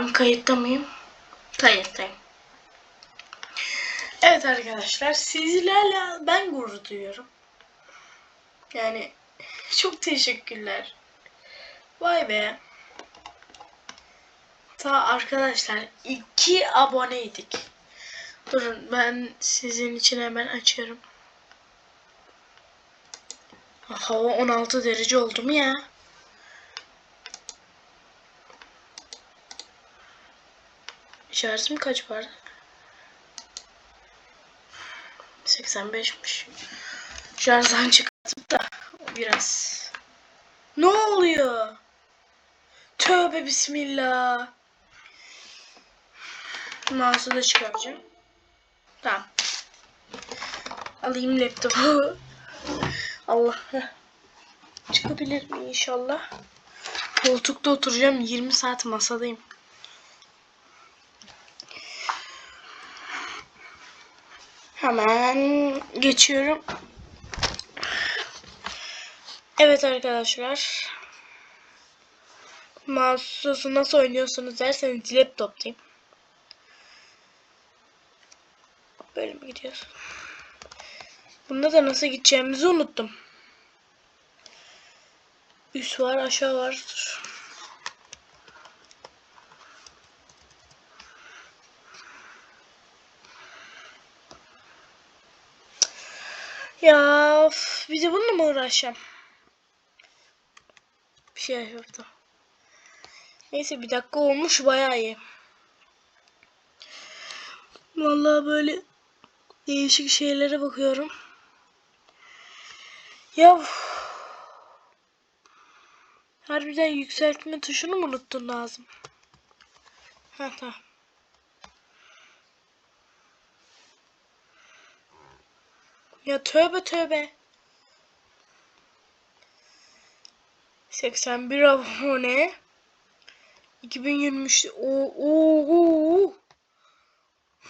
Ben kayıtta mıyım? Kayıttayım. Evet arkadaşlar sizlerle ben gurur duyuyorum. Yani çok teşekkürler. Vay be. Ta arkadaşlar iki aboneydik. Durun ben sizin için hemen açıyorum. Hava 16 derece oldu mu ya? Şarjım kaç var? 85'miş. Şarjdan çıkartıp da biraz. Ne oluyor? Tövbe bismillah. Mouse'u da çıkaracağım. Tamam. Alayım laptopu. Allah. Çıkabilir mi inşallah? Koltukta oturacağım. 20 saat masadayım. Hemen geçiyorum. Evet arkadaşlar. Mouse'u nasıl oynuyorsunuz derseniz laptop'tayım. Böyle mi gidiyoruz? Bunda da nasıl gideceğimizi unuttum. Üst var aşağı var. Ya of, bir bununla mı uğraşacağım? Bir şey yaptım. Neyse bir dakika olmuş bayağı iyi. Vallahi böyle değişik şeylere bakıyorum. Ya uf. harbiden yükseltme tuşunu mu unuttun lazım? Ha tamam. Ya tövbe tövbe. 81 abone. 2023 o o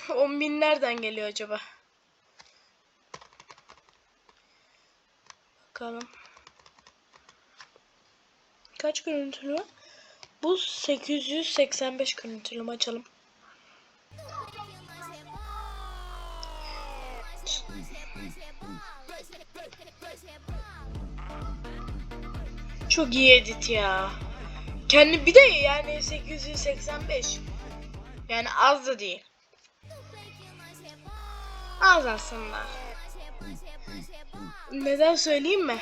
10 bin nereden geliyor acaba? Bakalım. Kaç görüntülü? Bu 885 görüntülü açalım? Çok iyi edit ya. Kendi bir de yani 885. Yani az da değil. Az aslında. Neden söyleyeyim mi?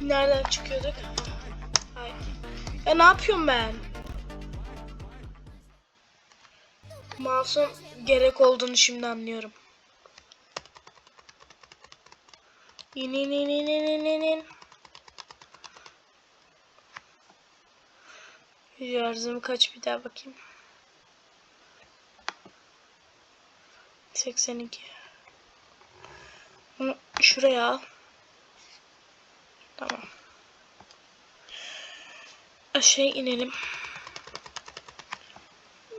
Nereden çıkıyorduk? Ya ne yapıyorum ben? Mouse'un gerek olduğunu şimdi anlıyorum. İn in in in in in in in. Şarjım kaç bir daha bakayım. 82. Bunu şuraya al. Tamam. Aşağı inelim.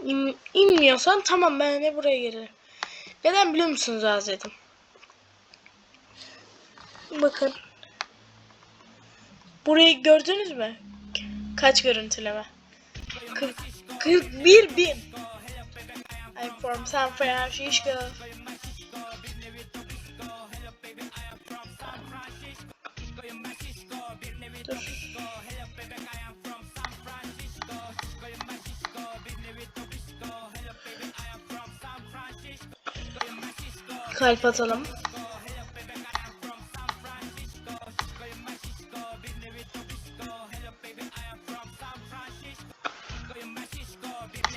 İn, inmiyorsan tamam ben de buraya gelirim. Neden biliyor musunuz Aziz'im? Bakın. Burayı gördünüz mü? Kaç görüntüleme? 40, 41 bin. I'm from San Francisco. Dur. Kalp atalım.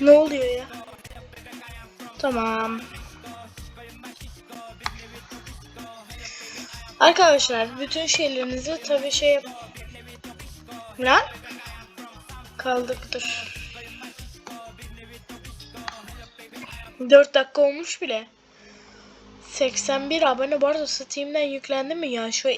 Ne oluyor ya? Tamam. Arkadaşlar bütün şeylerinizi tabii şey yap... Lan? Kaldık dur. 4 dakika olmuş bile. 81 abone bu arada Steam'den yüklendi mi ya? Şu